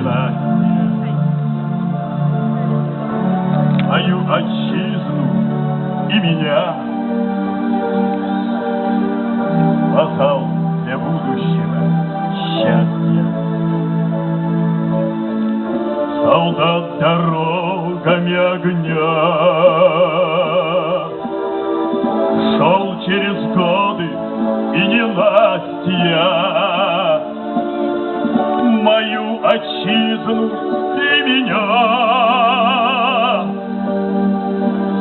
ненастье. Мою отчизну и меня спасал для будущего счастья. Солдат дорогами огня Шел через годы и ненастья Мою отчизну и меня.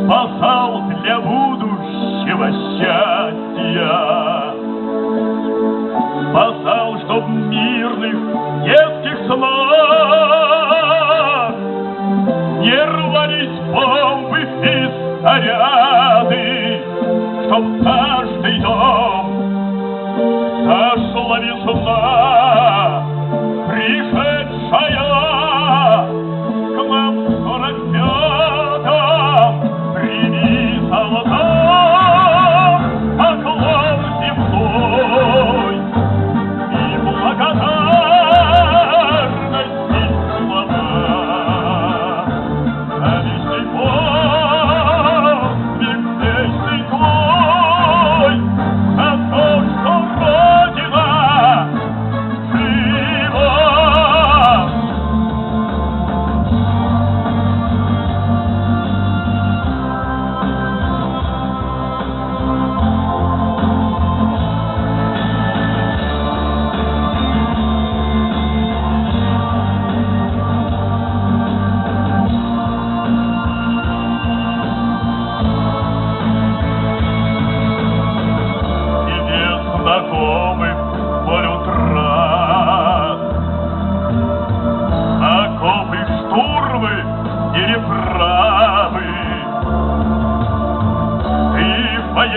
Спасал для будущего счастья. Спасал, чтоб мирных детских снах Не рвались бомбы и снаряды, Чтоб каждый дом зашла весна, Пришедшая к нам в сорок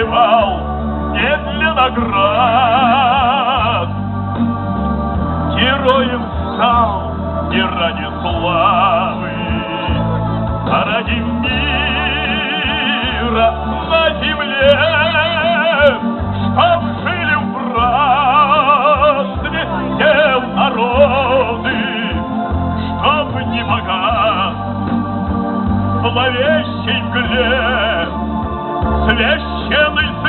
воевал не для наград, Героем стал не ради славы, А ради мира на земле, Чтоб жили в братстве дел народы, Чтоб не богат зловещей мгле Священный